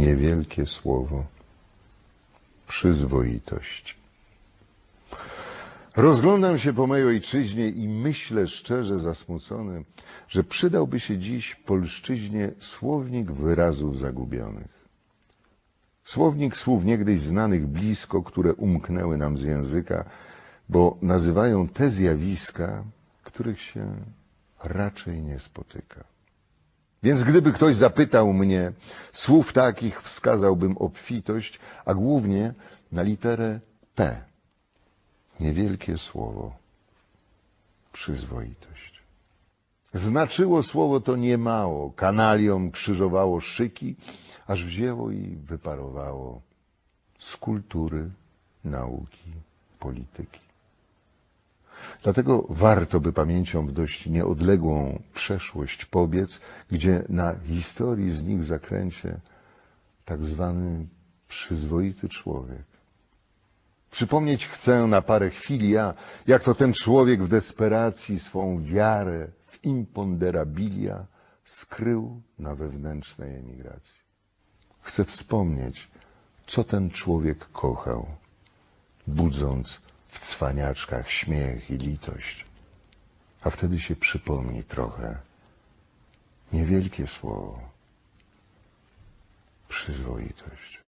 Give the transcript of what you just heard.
niewielkie słowo przyzwoitość. Rozglądam się po mojej ojczyźnie i myślę szczerze zasmucony, że przydałby się dziś polszczyźnie słownik wyrazów zagubionych. Słownik słów niegdyś znanych blisko, które umknęły nam z języka, bo nazywają te zjawiska, których się raczej nie spotyka. Więc gdyby ktoś zapytał mnie, słów takich wskazałbym obfitość, a głównie na literę P. Niewielkie słowo. Przyzwoitość. Znaczyło słowo to niemało. Kanaliom krzyżowało szyki, aż wzięło i wyparowało z kultury, nauki, polityki. Dlatego warto by pamięcią w dość nieodległą przeszłość pobiec, gdzie na historii z nich zakręcie tak zwany przyzwoity człowiek. Przypomnieć chcę na parę chwil ja, jak to ten człowiek w desperacji swą wiarę w imponderabilia skrył na wewnętrznej emigracji. Chcę wspomnieć, co ten człowiek kochał, budząc w cwaniaczkach śmiech i litość. A wtedy się przypomni trochę niewielkie słowo przyzwoitość.